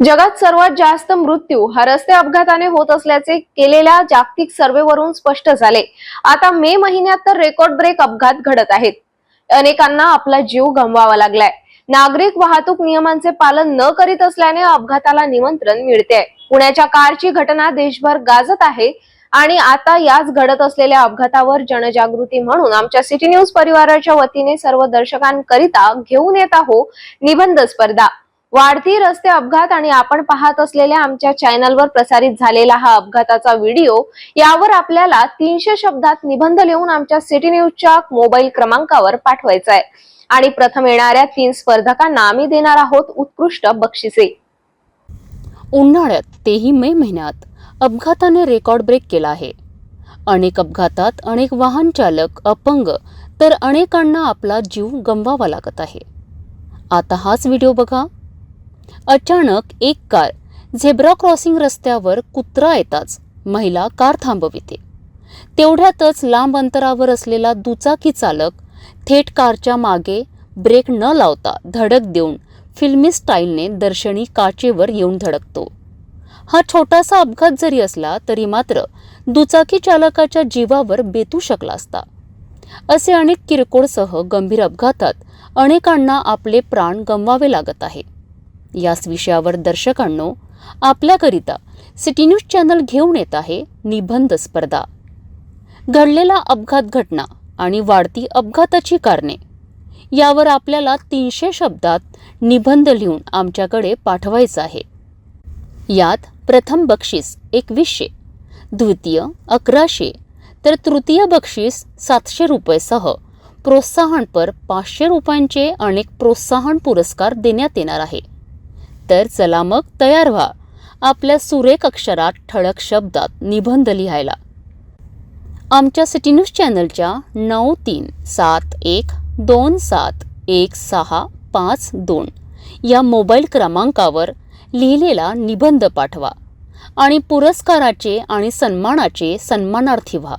जगात सर्वात जास्त मृत्यू हा रस्ते अपघाताने होत असल्याचे केलेल्या जागतिक सर्वेवरून स्पष्ट झाले. आता मे महिन्यात तर रेकॉर्ड ब्रेक अपघात घडत आहेत. अनेकांना आपला जीव गमवावा लागलाय. नागरिक वाहतूक नियमांचे पालन न करीत असल्याने अपघाताला निमंत्रण मिळते. पुण्याच्या कारची घटना देशभर गाजत आहे आणि आता याच घडत असलेल्या अपघातावर जनजागृती म्हणून आमच्या सिटी न्यूज परिवाराच्या वतीने सर्व दर्शकांकरिता घेऊन येत आहो निबंध स्पर्धा. वाढती रस्ते अपघात आणि आपण पाहत असलेल्या आमच्या चॅनलवर प्रसारित झालेला हा अपघाताचा व्हिडिओ यावर आपल्याला तीनशे शब्दात निबंध लिहून आमच्या सिटी न्यूजच्या मोबाईल क्रमांकावर पाठवायचा आहे आणि प्रथम येणाऱ्या तीन स्पर्धकांना आम्ही देणार आहोत उत्कृष्ट बक्षिसे. उन्हाळ्यात तेही मे महिन्यात अपघाताने रेकॉर्ड ब्रेक केला आहे. अनेक अपघातात अनेक वाहन चालक अपंग तर अनेकांना आपला जीव गमवावा लागत आहे. आता हाच व्हिडिओ बघा. अचानक एक कार झेब्रा क्रॉसिंग रस्त्यावर कुत्रा येताच महिला कार थांबविते. तेवढ्यातच लांब अंतरावर असलेला दुचाकी चालक थेट कारच्या मागे ब्रेक न लावता धडक देऊन फिल्मी स्टाईलने दर्शनी काचेवर येऊन धडकतो. हा छोटासा अपघात जरी असला तरी मात्र दुचाकी चालकाच्या जीवावर बेतू शकला असता. असे अनेक किरकोळसह गंभीर अपघातात अनेकांना आपले प्राण गमवावे लागत आहे. याच विषयावर दर्शकांनो आपल्याकरिता सिटी न्यूज चॅनल घेऊन येत आहे निबंध स्पर्धा. घडलेला अपघात घटना आणि वाढती अपघाताची कारणे यावर आपल्याला तीनशे शब्दात निबंध लिहून आमच्याकडे पाठवायचं आहे. यात प्रथम बक्षीस एकवीसशे द्वितीय अकराशे तर तृतीय बक्षीस सातशे रुपयेसह प्रोत्साहनपर पाचशे रुपयांचे अनेक प्रोत्साहन पुरस्कार देण्यात येणार आहे. तर चला मग तयार व्हा. आपल्या सुरेख अक्षरात ठळक शब्दात निबंध लिहायला. आमच्या सिटी न्यूज चॅनलच्या नऊ तीन सात एक दोन सात एक सहा पाच दोन या मोबाईल क्रमांकावर लिहिलेला निबंध पाठवा आणि पुरस्काराचे आणि सन्मानाचे सन्मानार्थी व्हा.